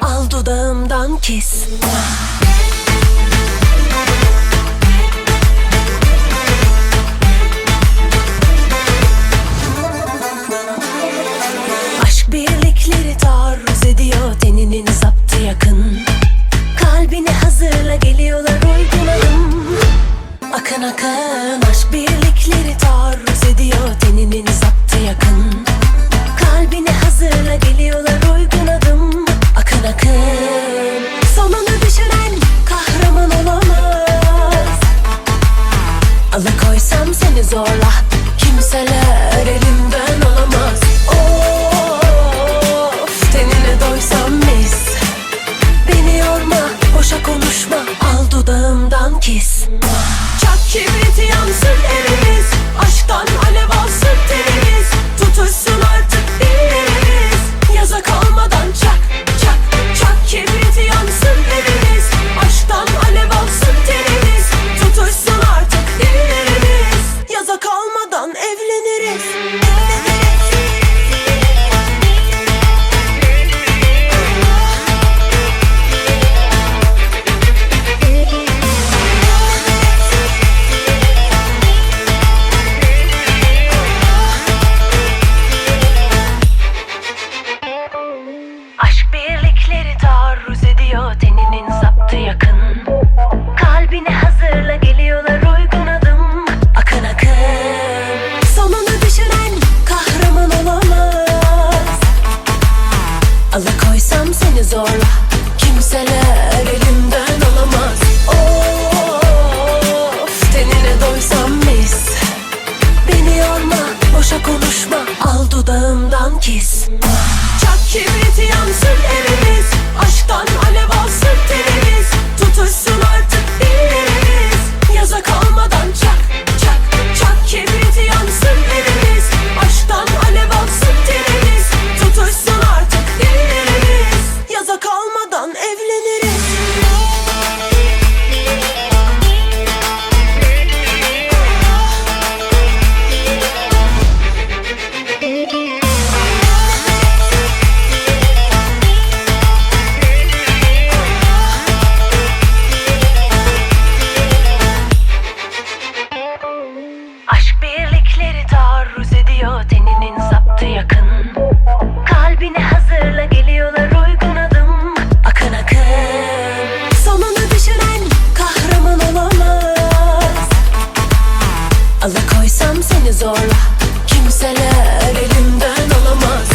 Al dudağımdan kes. Aşk birlikleri taarruz ediyor deninin zaptı yakın. Kalbini hazırla geliyorlar uygulalım. Akın akın. seni zorla. Kimseler Seni zorla. Kimseler elimden alamaz. Of tenine doysam mis. Beni yorma boşa konuşma. Al dudağımdan kis. Çak kibriti yansın Kokuyor teninin saptı yakın. Kalbine hazırla geliyorlar uygun adım. Akın akın. Sonunu düşüren kahraman olamaz. Alakoysam seni zorla. Kimseler elimden alamaz.